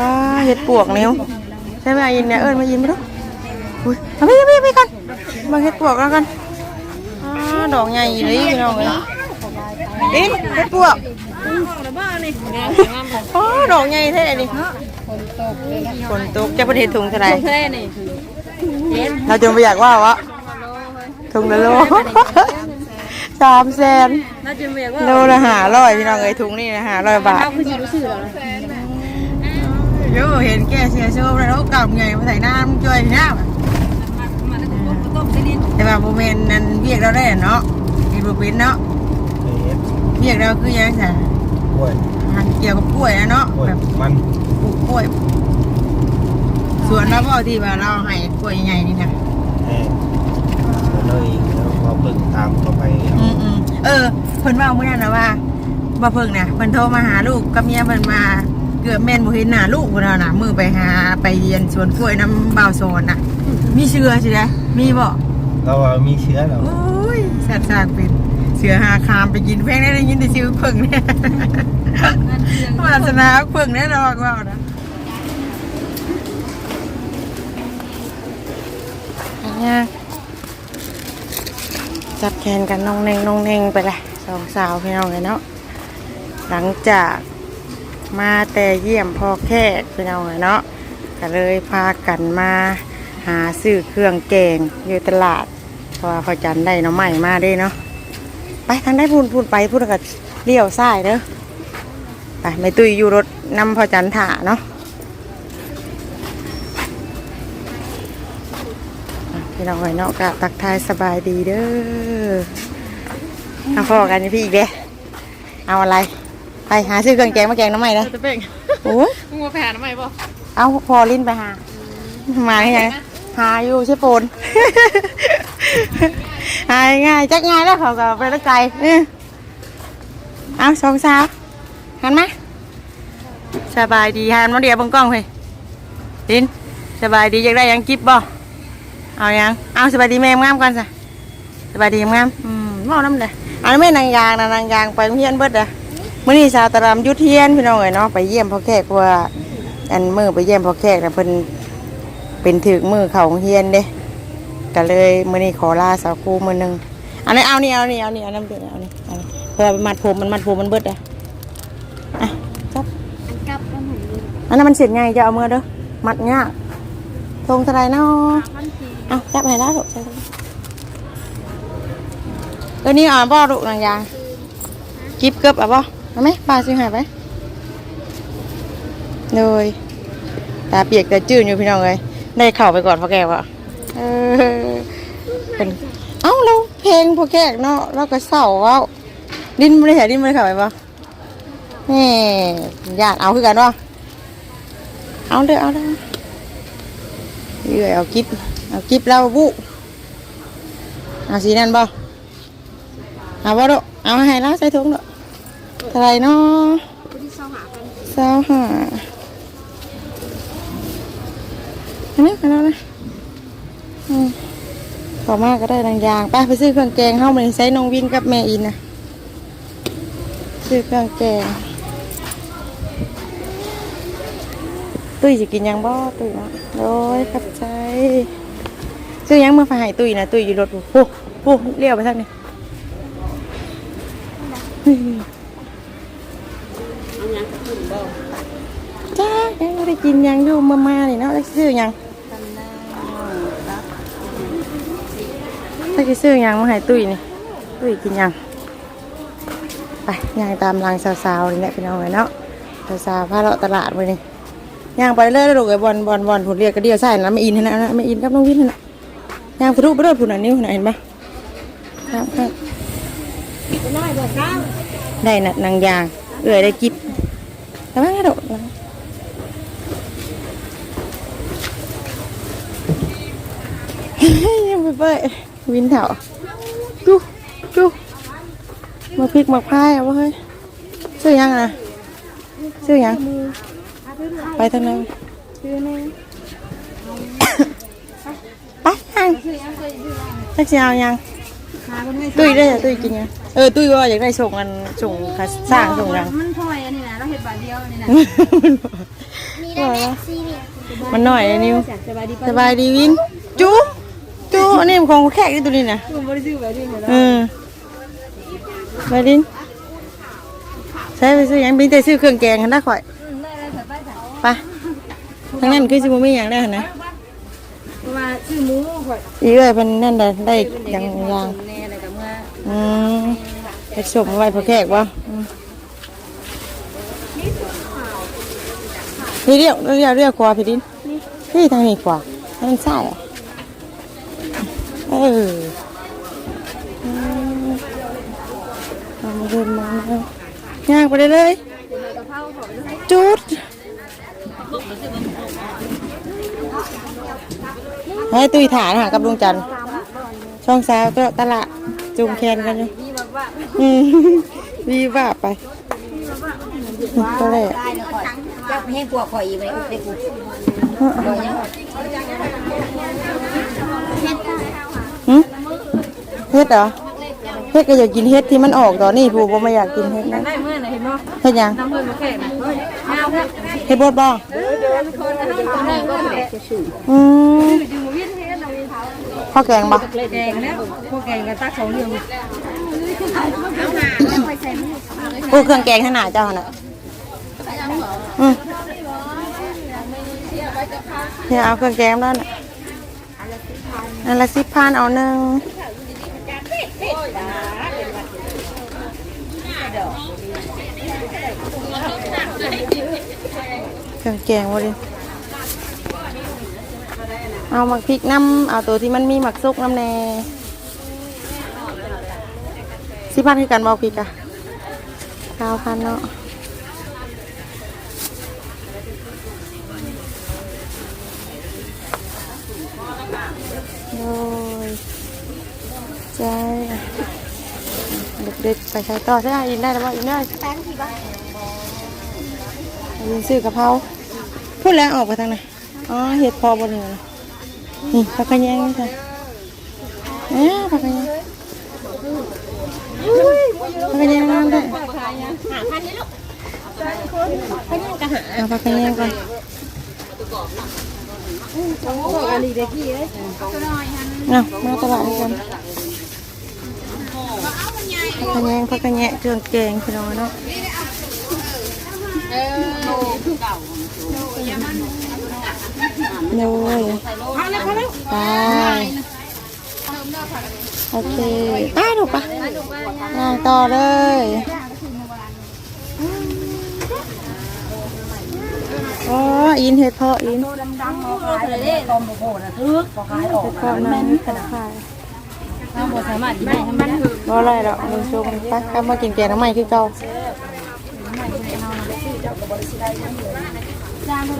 ป้าเห็ดปวกนิ้วใช่ไหมยินเนี่ยเอิญมายินมาดูอุ้ยเอาไปเอาไปเอาไปกันมาเห็ดปวกแล้วกันอ่าดอกใหญ่เลยพี่น้องเลยดินเห็ดปวกโอ้ดอกใหญ่แท้ดิฝนตกจะประเทศถุงเท่าไหร่แค่นี่เห็นเราจะไม่อยากว่าวะถุงละโลสามแสนน่าจะเรียกว่าโลละห้าร้อยพี่น้องเอ้ยถุงนี่นะห้าร้อยบาท โยเห็นแกเสียโชว์แล้วกลับไงมาใส่น้ำจ่อยน้ำมาแล้วก็ต้มได้นิดแต่ว่าโมเมนต์นั้นเรียกเราได้เนาะมีบุเป็นเนาะเฮ็ดเรียกเราคือยังไงกล้วยเกี่ยวกับกล้วยนะเนาะกล้วยแบบมันปลูกกล้วยส่วนแล้วก็ที่ว่าเราให้กล้วยใหญ่นี่นะแห้งแล้วเลยแล้วเราเพิ่งตามเข้าไปเอาอืมอืมเออเพิ่นว่าเมื่อนั้นนะว่าบ่เพิ่งนะเพิ่นโทรมาหาลูกกับเมียเพิ่นมา เกือบแม่นบ่เห็นหน้าลูกเพิ่นแล้วนะมือไปหาไปเรียนสวนกล้วยน้ำบ่าวโซนน่ะ มีเชื่อใช่ไหมมีบ่เราว่ามีเชื้อแล้วโอ้ยสัตว์สากเป็นเสือหาคามไปกินแพงได้ได้ยินแต่ชื่อเพิ่งเนี่ยวาสนาเพิ่งได้ดอกว่านะอันเนี้ยจับแขนกันน้องเน่งน้องเน่งไปเลยสองสาวพี่น้องเลยเนาะหลังจาก มาแต่เยี่ยมพ่อแค่พี่น้องเนาะก็เลยพากันมาหาซื้อเครื่องแกงอยู่ตลาดเพราะว่าเขาจันได้น้องใหม่มาด้เนาะไปทางได้พูนพูนไปพูดกับเลี้ยวซ้ายเด้อไปไม่ตุยอยู่รถนำพอจันถ่าเนาะพี่น้องเนาะกะตักทายสบายดีเด้อเอาพอกันพี่อีกเด้เอาอะไร ไปหาซื้อเครื่องแกงมาแกงหน้ำใหม่เลยจะเป็นโอ้ยมึงมาแผ่ทำไมบ่เอาพอลิ้นไปหา มาได้ไงหาอยู่ใช่โปนหายง่ายจักง่ายแล้วเขาก็ไปแล้วไกลเออเอาสองสาวหันมาสบายดีหันมาเดียวเบังกล้องเฮ้ยลินสบายดีอยากได้หยังกิบบ่เอายังเอาสบายดีแม่งามก่อนสิสบายดีงามอืมเมาน้ำเลยอันนี้แม่นางยางนะนางยางไปโรงเรียนเบิดอะ มื่อนี้สาวตะรำยุทธเทียนพี่น้องเอ๋ยเนาะไปเยี่ยมพ่อแขกว่า อันมือไปเยี่ยมพ่อแขกนะเพิ่นเป็นถึกมือเขาโรงเฮียนเด้ก็เลยมื้อนี้ขอลาสาวครูมื้อหนึงอันนี้เอานี่เอานี่เอานี่เอาน้ำเดือดเอานี่เอานี่เพื่อไปมัดผมมันมัดผมมันเบิดอะอะจับกลับกันหนูอันนั้นมันเสร็จไงจะเอามือเด้อมัดยากทงเท่าไหรเนาะมันทีเอาจับให้แล้วลูกใส่เลยเออนี่อ่านบ่ลูกนางยางกิบเกือบอะบ่ เอาไหมป้าซื้อให้ไปเลยตาเปียกแต่จืดอยู่พี่น้องเลยได้เข่าไปก่อนพ่อแกวะเออเป็นเอ้าเราเพลงพ่อแกเนาะเราก็เศร้าเว้าดินไม่ได้แถดินไม่ได้เข่าไปปะนี่ญาติเอาคือกันวะเอาเด้อเอาเด้อเยื่อยเอากิบเอากิบเราบุเอาสีนั่นบ่เอาบ่ดอกเอาให้เราใส่ถุงดอก เท่าไหรเนาะเศร้าหาอันนี้กันแล้วนะอืมขอมากก็ได้ดังยางไปไปซื้อเครื่องแกงเข้ามาใช้น้องวินกับแม่อินนะซื้อเครื่องแกงตุ้ยจะกินยังบ่ตุ้ยเนาะโอ้ยขับใจซื้อยังมาฝากให้ตุ้ยนะตุ้ยอยู่รถโอ้โหเลี้ยวไปทางนี้ เอาหยังขึ้นบ่ จ้า ยังอยู่มามานี่เนาะได้ซื้อยังถ้าจะซื้อยังมาให้ตุ้ยนี่ตุ้ยกินยังไปย่างตามรางสาวๆนี่แหละพี่น้องเลยเนาะสาวๆพาเราตลาดไปนี่ย่างไปเรื่อยๆลูกไอ้บอลบอลบอลผุดเรียกกระเดียวใส่นะไม่อินนะนะไม่อินกับน้องวินนะย่างทะลุไปเรื่อยผุดอันนิ้วนะเห็นปะครับครับได้นะนางยาง เอื่อยได้กิบแต่ว่าไม่โดดนะ ยังไปเป้ยวินเถาดูดูมาพริกมาพายเอาวะเฮ้ยซื้อยังอะซื้อยังไปทางนั้นชื่อนึงไปยังชื่อยังเคยชื่อยังทักเชียวยังหากันไม่ตุ้ยได้จ้ะตุ้ยกินยังเออตุ้ยว่าอยากได้ส่งกันส่งคัสสร้างส่งยังมันถอยอันนี้นะเราเห็ดบาทเดียวนี่นะเสวยแล้วมันน้อยเลยนิวสบายดีสบายดีวินจูจู อันนี้มันของแขกที่ตัวนี้นะคุณบริสุทธิ์แบบนี้เหรอเออไปดินใช้ไปซื้อหยังบินแต่ซื้อเครื่องแกงกันได้ข่อยได้ได้แต่ได้แต่ไปทางนั้นคือสิบ่มีหยังได้หั่นนะมาชื่อหมูข่อยอีเอ้ยเพิ่นนั่นได้ได้หยังอยางแน่อะไรกับเมื่ออืมเฮ็ดส่งไว้พอแขกบ่อืมนี่เรียกเรียกเรียกกว่าพี่ดินนี่ทางนี้กว่าทางซ้ายอะ เอออืมเอามาเดินมาแล้วย่างไปเลยเลยจุดให้ตุยฐานหากับลุงจันทร์ช่องสาวก็ตลาดจูงแขนกันอยู่มีแบบว่าอืมวีว่าไปก็เลยได้เลยข่อยจับให้พวกข่อยอีกเลยเด็กกู เฮ็ดเหรอเฮ็ดก็อยากกินเฮ็ดที่มันออกตอนนี้ผู้บ่มาอยากกินเฮ็ดนะได้เมื่อไหร่เห็นบ่เฮ็ดหยังน้ำเงินมาแข่งเฮ้ยแมวเนี่ยเฮ็ดบดบ่ได้ก็แข่งอืมอยู่มาวิ่งเฮ็ดเราวิ่งเท้าข้าวแกงบ่แกงแล้วพวกแกงกันตักสองเรื่องกูเครื่องแกงขนาดเจ้าหั่นน่ะอืมเดี๋ยวเอาเครื่องแกงแล้วน่ะอันละสิบพันเอาหนึ่ง เครื่องแกงวะดิเอาหมักพริกน้ำเอาตัวที่มันมีหมักซุกน้ำแน่สิพันคือกันบอกพริกอะเก้าพันเนาะโดย ใจเด็กๆไปใช้ต่อใช่ไหมอินได้แล้วบ่อินได้ยินซื้อกะเพราพูดแล้วออกไปทางไหนอ๋อเห็ดพอบนเหนือนี่ผักกระแยงนี่ค่ะเอ๊ะผักกระแยงผักกระแยงนั่นได้เอาผักกระแยงก่อนพวกอันนี้เด็กกี้เอ้ยเอามาตลาดด้วยกัน กระแยงผักกระแยงเครื่องแกงพี่น้องเนาะโน้ยไปโอเคไปดูปะอ่าต่อเลยอ๋ออินเห็ดเพาะอินเด้ลมโผล่นะทึกพอขายออกเห็ดเพาะนั้นขาย ถ้าบ่สามารถกินได้ทำไมนะบ่อะไรหรอกมึงชมไปกลับมากินแกงน้ำใหม่คือเก่าจานเท่า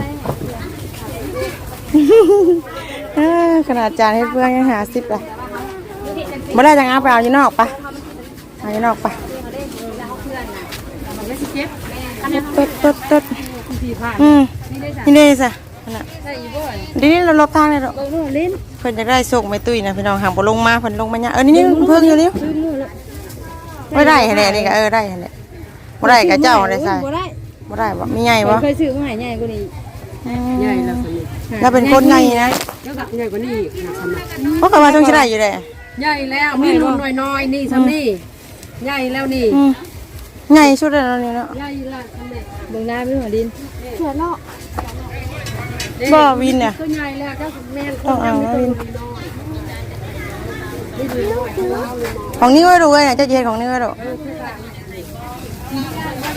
ขนาดจานให้เพื่อนยังหาสิบเลยไม่ได้จังอาไปเอาอยู่นอกปะเอาอยู่นอกปะตึ๊ดตึ๊ดตึ๊ดสี่ผ่านอืมนี่ได้จ้ะนี่เลยสินั่นน่ะได้อีบ่อนเดี๋ยวนี้เราลบทางเลยหรอเบิ่งนู่นลิ้น เพิ่นจะได้ส่งไปตุ้ยนะพี่น้องหางบ่ลงมาเพิ่นลงมาเนี่ยเออนี่นี่เพิ่งอยู่นี่ลืมมือแล้วไม่ได้แหละนี่ก็เออได้แหละบ่ได้กับเจ้าได้ใส่บ่ได้บ่ได้บ่มีใหญ่บ่เคยซื้อมาให้ใหญ่กว่านี้ใหญ่แล้วแล้วเป็นคนใหญ่นะแล้วก็ใหญ่กว่านี้อีกนะสำหรับเพราะเขาว่าต้องใช้ได้อยู่แหละใหญ่แล้วมีรุ่นน้อยๆนี่ซ้ำนี่ใหญ่แล้วนี่อืมใหญ่สุดแล้วนี่เนาะใหญ่ละซ้ำนี่เบิ่งหน้าพี่หัวดิน บ่วินเนี่ยก็ใหญ่แล้วเจ้าแม่นคต้องนเอายังไม่นะตัววินน้อยนี่ดูน้อยของเราเลยของนี่ก็ดูเลยเนี่ยเจ้าเจนของนี่ก็ดู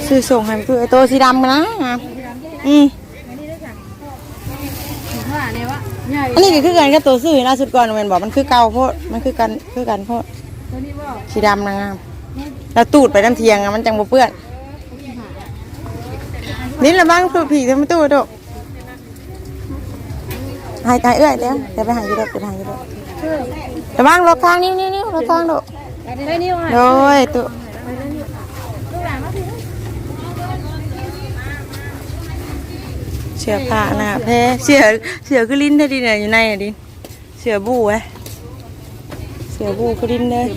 ซื้อส่งให้มันคือไอ้ตัวสีดำนะอืมว่าเนี่ยว่าใหญ่อันนี้ก็คือกันกับตัวซื้อล่าสุดก่อนแมันบอกมันคือเก่าโพดมันคือกันคือกันโพดตัวนี้ว่าสีดำนะงามแล้วตูดไปน้ำเทียงอะมันจังบ่เปื้อนนี่ละบ้างคือผีทำไมตู้ดอก หายใจเอื้อยแล้วเดี๋ยวไปหายอยู่ดอกเดี๋ยวไปหายอยู่ดอกแต่บ้างรถทางนิ้วนิ้วนิ้วรถทางดอกได้นิ้วอะโดยตัวเสือผ้าหน้าแพ้เสือเสือคือลิ้นได้ดีเนี่ยอยู่ในอะดิเสือบู้ไอ้เสือบู้คือลิ้นเลย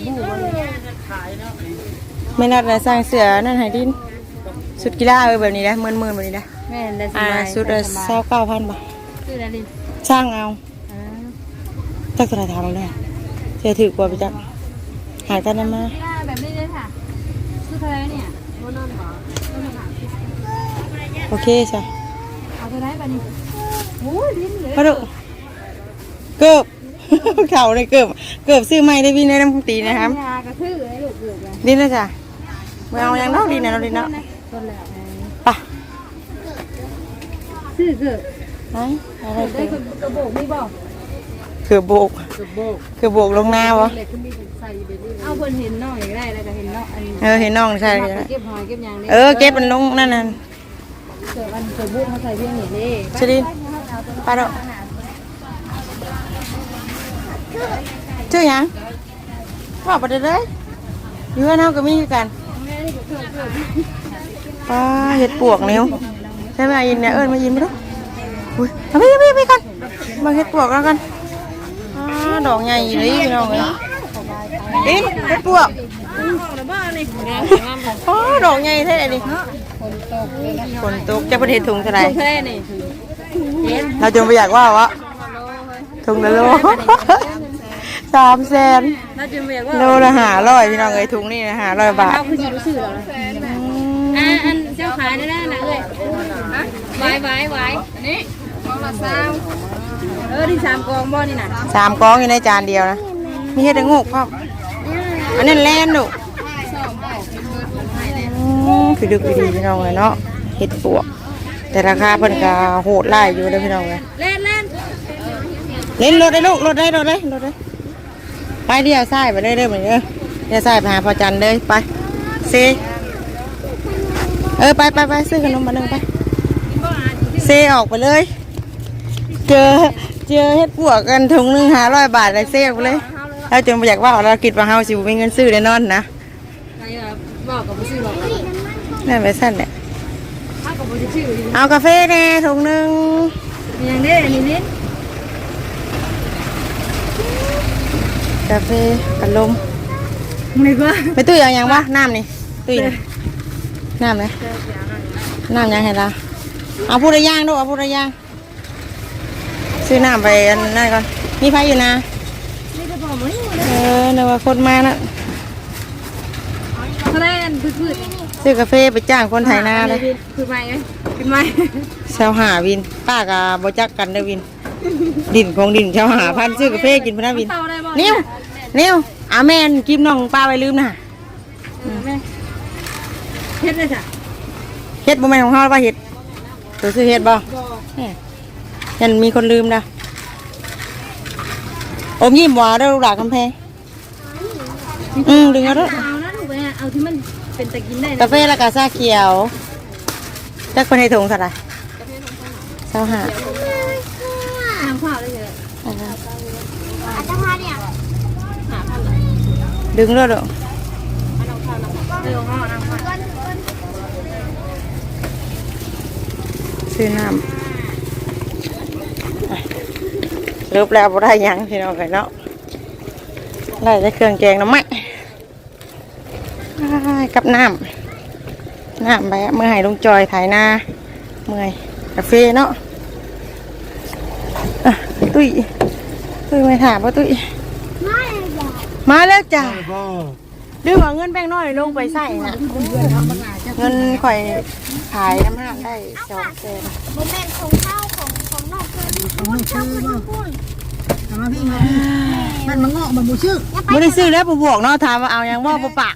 ไม่นัดนะสร้างเสือนั่นให้ดินสุดกีฬาเออแบบนี้นะเมินเมินๆแบบนี้นะแม่นได้สอ่าบายสุดละสบายเศร้าเก้าพันบาทคืออะไรดิ สร้างเอาอ่าจักสลายทางเราเลยเสียถือกว่าไปจักหายกันนะมากีฬาแบบนี้เลยค่ะคือเท่าไหรเนี่ยโบนอนบ่โบนอนบ่โอเคจ้ะเอาเท่าไหรบัดนี้โอ้ยลิ้นเลยมาดูเกือบเข่าเลยเกือบเกือบซื้อไม้ได้วินได้น้ำตีนะครับยากระทือไอ้ลูกเกือบเลยดินนะจ้ะไม่เอาอย่างนอกดินนะเราดินเนาะต้นแล้วไปซื้อเกือบ ไปอะไรได้เกือบกระโบกมีบ่เกือบโบกกระโบกเกือบโบกลงหน้าวะเหล็กขึ้นมีใส่เดี๋ยวนี้เอาเพิ่นเห็นน้องอย่างไรแล้วก็เห็นน้องอันนี้เออเห็นน้องใช่มาเก็บหอยเก็บยางนี่เออเก็บมันลงนั่นน่ะเกิดอันเกิดบุ้งเขาใส่เพียงนี่นี่ชลินไปดอกชื่อหยังว่าไปเลยเลยอยู่ให้เฮาก็มีคือกันป้าเห็ดปวกนิ้วใช่ไหมอินเนี่ยเอิญมายินไม่รู้ อุ้ยเอาไปไปไปกันมาเห็ดปวกแล้วกันอ่าดอกใหญ่เลยพี่น้องเลยอินเห็ดปวกอ๋อดอกใหญ่แท้ดิฝนตกจะประเทศถุงเท่าไหร่แค่นี่เย็นเราจงไปอยากว่าวะถุงละโลสามแสนน่าจะเรียกว่าโลละห้าร้อยพี่น้องเอ้ยถุงนี่นะห้าร้อยบาทเราคือสิรู้สึกแล้วนะอ่าอันเจ้าขายได้แล้วนะเอ้ยไว้ไว้ไว้อัน นี้กองละสามเออที่สามกองบ่นี่น่ะสามกองอยู่ในจานเดียวนะมีเห็ดงกพ่อมอันนี้แลนดุอืมคือดึกดีพี่น้องเลยเนาะเห็ดปวก แต่ราคาเพิ่นก็โหดไล่อยู่เลยพี่น้องเลยเล่นเล่นเล่นรถได้ลูกรถได้รถได้รถได้ไปเดียวใส่ไปเลยเด้อเหมือนเด้อเดียวใส่ไปหาพ่อจันเลยไปเซเออไปไปไปซื้อขนมมาหนึ่งไปเซออกไปเลย เจอเจอเฮ็ดปวกกันถุงหนึงหาร้อยบาทเลยเซออกไปเลยเราจึงไปอยากว่าเราคิดว่าเฮาสิบ่มีเงินซื้อแน่นอนนะใครบอกกับผู้ซื้อบอกนั่นไปสั้นเนี่ยถ้ากับผู้ซื้อเอากาแฟแน่ถุงหนึงมีอย่างนี้นี่นิดกาแฟปัดลมไม่ว่าไปตุ้ยเอาหยังวะน้ำนี่ตุ้ยนี่น้ำเลยน้ำหยังให้ละเอาพูดระย่างดูเอาพูดระย่าง ซื้อน้ำไปอันนั่นก่อน มีไฟอยู่นะนี่จะบอกมั้ยเออนึกว่าคนมานะเขาได้กันพืชซื้อกาแฟไปจ้างคนไถนาเลยคือไม้ไงคือไม้เชาวหาวิน ป้ากับบจักกันเด้อวิน ดินของดินเชาวหาพันซื้อกาแฟกินพนะวินเตาได้บ่นิ้วนิ้วอาแม่นกิมน้องป้าไว้ลืมนะแม่เฮ็ดเลยจ้ะเฮ็ดบ่แม่นของเฮาป้าเฮ็ดตัวซื้อเฮ็ดบ่แหม่ ยันมีคนลืมนะอมยิ้มหวาเด้อลูกหลานกำแพง อืมดึงเอาเด้อเอานะถูกไหมเอาที่มันเป็นตะกินได้กาแฟแล้วก็ชาเขียวจักคนให้ถุงเท่าไหร่เชาวหาน้ำข้าวได้เลยดึงด้วยเด้อเรื่องข้าวน้ำข้าวซื้อน้ำอะ รูปแล้วบ่ได้ยังพี่น้องกันเนาะได้แต่เครื่องแกงน้ำมันอ้ายกับน้ำน้ำไปเมื่อให้ลุงจอยถ่ายหน้าเมื่อยกาแฟเนาะตุ้ยตุ้ยไม่ถามว่าตุ้ยมาแล้วจ้ะดื้อเอาเงินแบงน้อยลงไปใส่นะเงินข่อยขายน้ำห้างได้สองแสนโมเมนต์ของข้าวของของ นอกเพื่อนคุณชอบคุณคุณมาพี่มาพี่มันมาเงาะมันบูชื่อไม่ได้ซื้อแล้วปูบวกเนาะถามว่าเอายังว่าปูปาก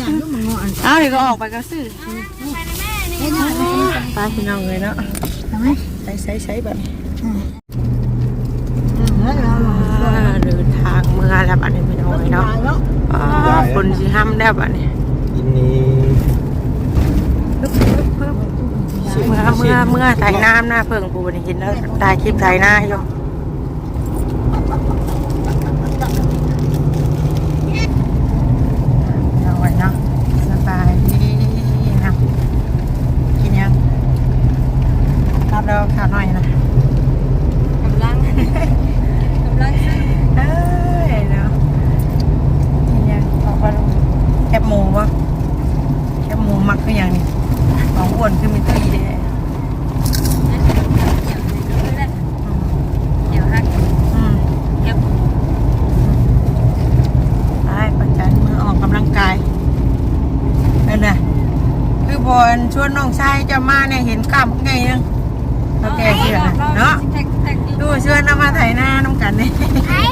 อย่างนี้มันเงอันเอาเดี๋ยวก็ออกไปก็ซื้อไปพี่น้องเลยเนาะทำไหมใช้ใช้ใช้แบบนี้แล้วเราอ่าเดินทางเมื่อแล้วบัดนี้พี่น้องเลยเนาะตายแล้วอ่าฝนสิห้ำแล้วบัดนี้อินนี้ สิ เมื่อเมื่อเมื่อถ่ายน้ำหน้าเพิ่งปูนี่เห็นแล้วถ่ายคลิปถ่ายหน้าอยู่เอาไว้เนาะสบายดีนะกินยังครับแล้วข้าวหน่อยนะกำลังกำลังซื้อเอ้ยเนาะกินยังบอกว่าแคบหมูวะแคบหมูมักคืออย่างนี้ของอ้วนคือมีตุ้ยเด้ พอนชวนน้องชายจะมาเนี่ยเห็นกล้ามไงนึงโอเคเชื่อนะเนาะแท็กแท็กดูชวนเอามาไถหน้าน้ำกันเนี่ไอ้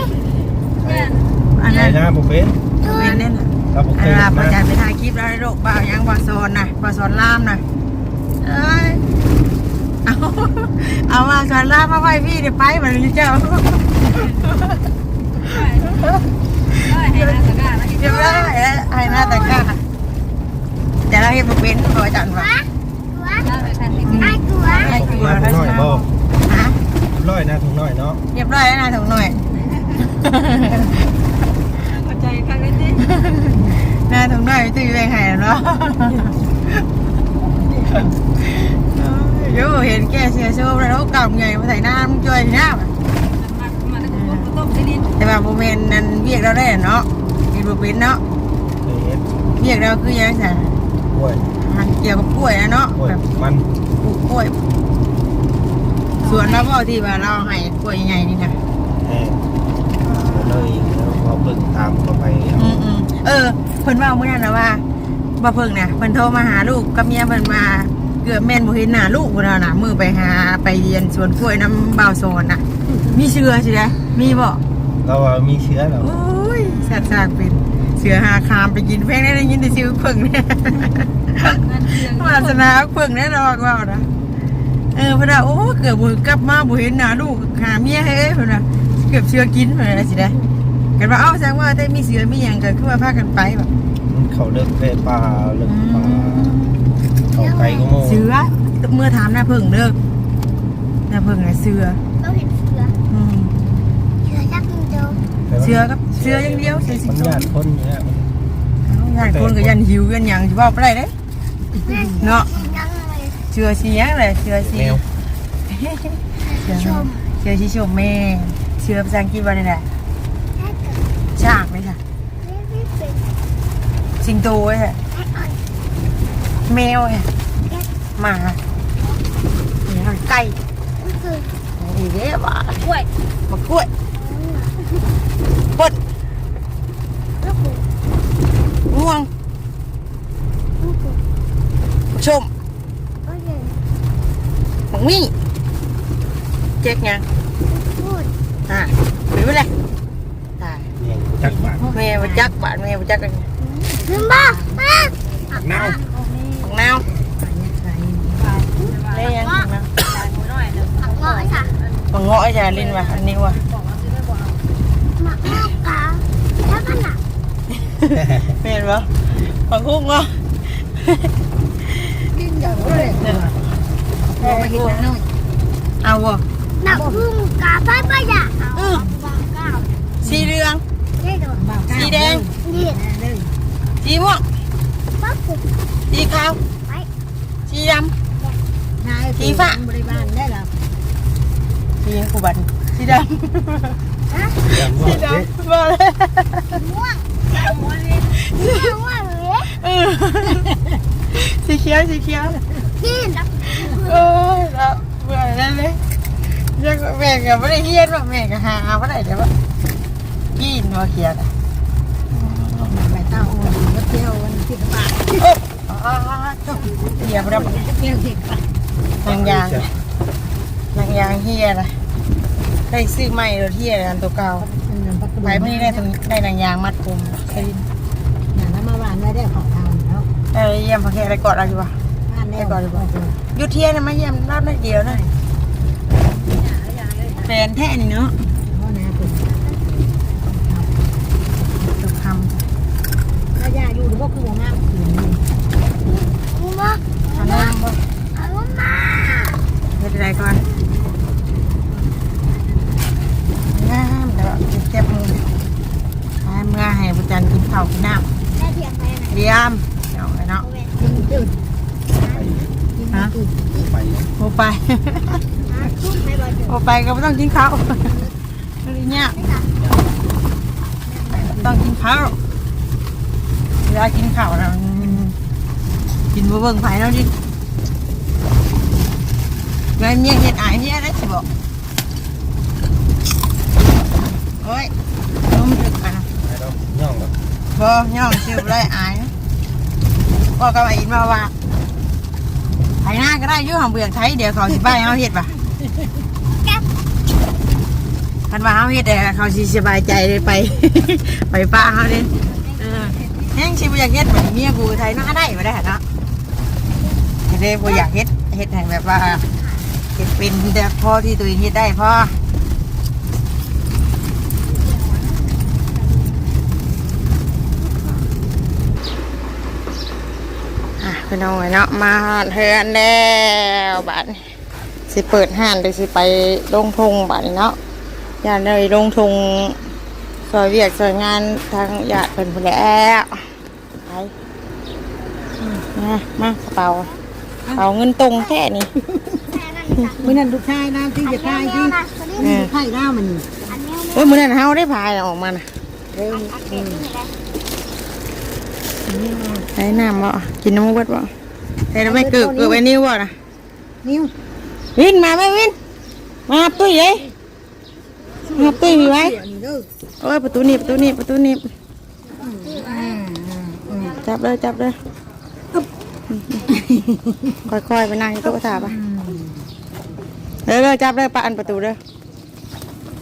อันนนั้นหน้าบุฟเฟ่ต์เป็นเล่นน่ะครับบุฟอันเฟ่ต์ประจันไปถ่ายคลิปแล้วได้ลูกบ่ายังบ่าวสอนนะบ่าวสอนล่ามนะเอ้ยเอาเอามาสอนล่ามมาไว้พี่เดี๋ยวไปเหมือนเจ้าให้นาสก้าแล้วเดี๋ยวได้แล้วไอ้หน้าต่กล้า เราเห็นบุเป็นบ่จันว่าตัวไปทันไอ้ตัวไอ้กลัวหน้าถุงน้อยบ่ฮะร้อยหน้าถุงน้อยเนาะเรียบร้อยแล้วนะถุงหน่อยเข้าใจครั้งนี้ดิหน้าถุงหน่อยตื้อแรงหายเนาะโยเห็นแกเสียโชว์แล้วกลับไงมาใส่หน้ามึงจ่อยหน้ามามาตะกุกต้มสิดินแต่ว่าโมเมนต์นั้นเรียกเราได้เนาะมีบุเป็นเนาะเคยเห็นเรียกเราคือยังไงก ล้วยเกี่ยวกับกล้วยนะเนาะกล้วยแบบมันปลูกกล้วยส่วนแล้วก็ที่ว่าเราให้กล้วยใหญ่นี่นะแห้งก็เลยแล้วพอเพิ่งตามเข้าไปเอาอืมอืมเออเพิ่นว่าเมื่อนั้นนะว่าบ่เพิ่งนะเพิ่นโทรมาหาลูกกับเมียเพิ่นมาเกือบแม่นบ่เห็นหน้าลูกพุ่นน่ะนะมือไปหาไปเรียนสวนกล้วยน้ำบ่าวโซนน่ะ มีเชื่อสิได้มีบ่เราว่ามีเชื้อแล้วโอ้ยแซ่บๆเป็น เสือหาคามไปกินแพงได้ได้ยินแต่ชื่อเพิ่งเนี่ยวาสนาเพิ่งได้ดอกว่านะเออพอดาโอ้เกือบบ่กลับมาบ่เห็นหน้าลูกหาเมียให้เอ้ยพอดาเกือบเชื่อกินพอดาสิได้กันว่าเอ้าแสดงว่าได้มีเสือมีหยังกันคือว่าพากันไปแบบมันเขาเลิกเล่ป่าเลิกป่าเขาไกลก็โม่เสือเมื่อถามหน้าเพิ่งเด้อหน้าเพิ่งน่ะเสือเราเห็นเสืออืมเสือยักษ์เดียวเสือกับ เสืออย่างเดียวเสือสิมันงโตญาติคนเนี่ยมันญาติคนก็ยันหิวกันหยังสิเว้าบ่ได้เด้แม่เนาะสียังเลยเสือสีหยังเลยเสือสีแมวเสือเสือสีชมแม่เสือภาษาอังกฤษว่าไดน่ะแค่เกิดช้างเลยค่ะไม่ไม่เป็นสิงโตไว้ค่ะแค่อ่อนแมวค่ะหมาเนี่ยไก่ก็คืออีเด้บ่ากล้วยมากล้วยปด ลูกหู ม่วงลูกหูชมก็เห็นหมกมี่เจ๊กยังพูดอะหรืออะไรตายแม่งจั แม่นบ่บังคุกเงาะดิ้นอย่างเลยเออมากินน้ำน้อยเอาบ่หนักพุ่งกาไปไปอย่าเอาวางก้าวสีเหลืองได้โดนสีแดงนี่สีม่วงปั๊บปุ๊บสีขาวไปสีดำนายสีฟ้าบริบาลได้แล้วสีกูบันสีดำอย่างสีว่าเอ๊ะดำบ่เลยม่วงม่ วงเลยม่วงเลยเออสีเขียวสีเขียวกินแล้วโอ้ยแล้วเบื่อแล้วเลยยังแม่ก็ไม่ได้เฮียนว่าแม่ก็หาไม่ได้เดี๋ยวว่ากินว่าเขียนอะใบเต้าอ่อนก็เที่ยววันสิบบาทโอ้อ๋อเฮียบ่ได้เที่ยวสิบบาทนางยางนางยางเฮียนะได้ซื้อใหม่รถเฮียอันตัวเก่าอันนั้นปัจจุ ไปบันไม่ได้ตรงได้นางยางมัดผมเคยน่ะแล้วมาบ้านไม่ได้ของทำแล้วได้เยี่ยมพระแค่ได้กอดเราอยู่วะบ้านได้ก่อนเลยยุเทียนมาเยี่ยมรอบนิดเดียวหน่อยแฟนแท้นี่เนาะเพราะนะคุณจบคถ้ายาอยู่หรือว่าคือหัวงามขืนนี่มาำทำน้ำบ่เอามาเฮ็ดอะไรก่อนน้ำเดี๋ยวเจ็บมือให้เมื่อให้บุจันกินข้าวกินน้ได้เทียมไปไหนำเยี่ยมเดี๋ยวไปเนาะกินตื่นกินตื่นไปโอไปคุ้มให้บอลโอไปก็ไม่ต้องกินข้าวไม่ได้ยากต้องกินข้าวเวลากินข้าวนะมันกินบ่เบิ่งไผเนาะดิเงินเมียเฮ็ดอายเมียได้สิบอกโอ้ยนุ่มถึกอะนะ ไปแล้วย่องแบบบ่ย่องชื่อบ่ได้อายนะพ่อก็มาอินมาว่าไหน้าก็ได้อยุ่ของเบื่อไทยเดี๋ยวเขาสิบ้ายเอาเฮ็ดป่ะคันว่าเอาเฮ็ดแต่เขาสิสบายใจเลยไป ไปป้าเขาเด้เออแห้งชิบอยากเฮ็ดเหมือนเมียกูไทยหน้าได้มาได้เนาะเฮ็ดได้บ่อยากเฮ็ดเฮ็ดให้แบบว่าเฮ็ดเป็นแต่พอที่ตัวเองเฮ็ดได้พอ พี่น้องเอ้ยเนาะมาเฮือนแล้วบัดนี้สิเปิดห้านหรือสิไปลงทงบัดนี้เนาะอย่าเลยลงทงซอยเวียกซอยงานทางญาติเพิ่นพุ่นแหล้วไปอืมมามากระเป๋าเอาเงินตรงแค่นี้มื้อนั้นลูกชายน้ำที่จะตายที่เออไข่น้ามันอันนี้เฮ้ยมื้อนั้นเฮาได้พายออกมาน่ะ เออ อันนี้เลย ใช้น้ำบ่กินน้ำมันเบิดบ่แต่เราไม่เกิดเกิดไว้นิ้วบ่น่ะนิ้ววินมาไหมวินมาหับตุ้ยเลยมาหับตุ้ยมีไว้เดี๋ยวนี้เด้อโอ้ยประตูหนีบประตูหนีบประตูหนีบจับเลยจับเลยค่อยๆไปนั่งที่โต๊ะถาปะเร็วๆจับเลยปะอันประตูเด้อ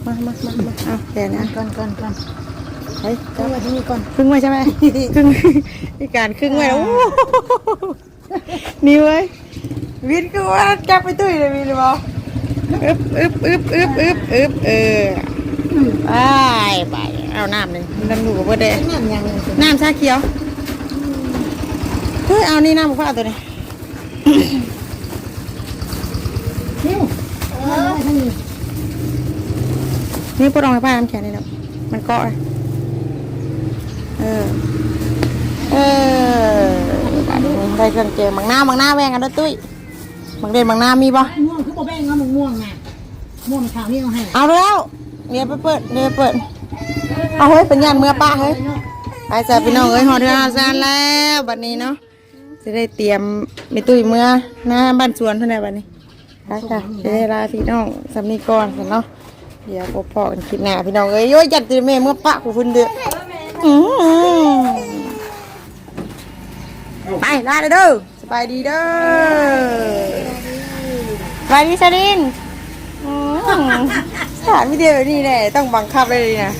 มามามามาเอาแกนะก่อนก่อนก่อน เฮ้ยจับไว้ที่นี่ก่อนครึ่งไว้ใช่ไหมครึ่งมีการครึ่งไว้แล้วโอ้โหนี่เว้ยวินก็ว่าจับไปตุ้ยเลยวินเลยบออึบอึบอึบอึบอึบอึบเออไปไปเอาน้ำหนึ่งน้ำดูกับเพื่อนเด้น้ำยังน้ำชาเขียวเฮ้ยเอานี่น้ำมะพร้าวตัวนี้นิ้วเออทางนี้นี่ปลดออกให้ป้าน้ำแข็งนี่นะมันเกาะเลย เออ เออบัดนี้ได้เครื่องเจมังหน้ามังหน้าแวงกันเด้วยตุ้ยมังเด่นมังหน้ามีปะม่วงคือบ่แบ่งเอามันม่วงน่ะม่วงขาวนี่เอาให้เอาแล้วเดี๋ยวไปเปิดเดี๋ยวไปเปิด เอาเฮ้ยเป็นยันเมื่อป้าเฮ้ยไปใส่พี่น้องเอ้ยหอเดือนหาซานแล้วบัดนี้เนาะจะได้เตรียมมีตุ้ยเมื่อหน้าบ้านสวนเท่าไหร่บัดนี้ไปค่ะจะได้ลาพี่น้องสำนีก่อนกันเนาะเดี๋ยวพบพอกันคลิปหน้าพี่น้องเอ้ยโอ้ยจัดตีแม่เมื่อปะกูพุ่นเดือด อื้อหือไปลาเลยเด้อสบายดีเด้อสบายดีสลินอืมสถานวิดีโอแบบนี้แหละต้องบังคับเลยนะ